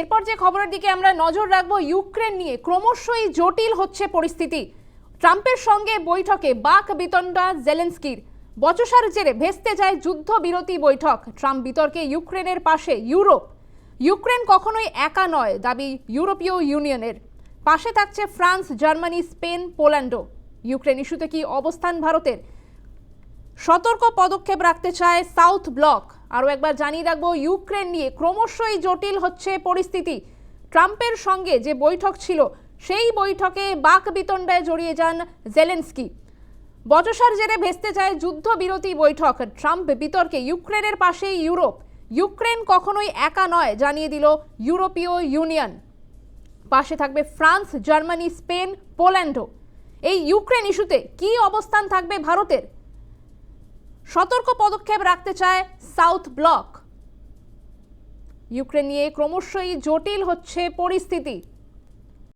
এরপর যে খবরের দিকে আমরা নজর রাখব ইউক্রেন নিয়ে, ক্রমশই জটিল হচ্ছে পরিস্থিতি। ট্রাম্পের সঙ্গে বৈঠকে বাক বিতণ্ডা জেলেন্সকির। বচসার জেরে ভেস্তে যায় যুদ্ধবিরতি বৈঠক। ট্রাম্প বিতর্কে ইউক্রেনের পাশে ইউরোপ। ইউক্রেন কখনোই একা নয়, দাবি ইউরোপীয় ইউনিয়নের। পাশে থাকছে ফ্রান্স, জার্মানি, স্পেন, পোল্যান্ডও। ইউক্রেন ইস্যুতে কি অবস্থান ভারতের? সতর্ক পদক্ষেপ রাখতে চায় সাউথ ব্লক। আরও একবার জানিয়ে রাখব, ইউক্রেন নিয়ে ক্রমশই জটিল হচ্ছে পরিস্থিতি। ট্রাম্পের সঙ্গে যে বৈঠক ছিল, সেই বৈঠকে বাক বিতণ্ডায় জড়িয়ে যান জেলেন্সকি। বচসার জেরে ভেস্তে যায় যুদ্ধবিরতি বৈঠক। ট্রাম্প বিতর্কে ইউক্রেনের পাশেই ইউরোপ। ইউক্রেন কখনোই একা নয়, জানিয়ে দিল ইউরোপীয় ইউনিয়ন। পাশে থাকবে ফ্রান্স, জার্মানি, স্পেন, পোল্যান্ডও। এই ইউক্রেন ইস্যুতে কি অবস্থান থাকবে ভারতের? সতর্ক পদক্ষেপ রাখতে চায় সাউথ ব্লক। ইউক্রেন নিয়ে ক্রমশই জটিল হচ্ছে পরিস্থিতি।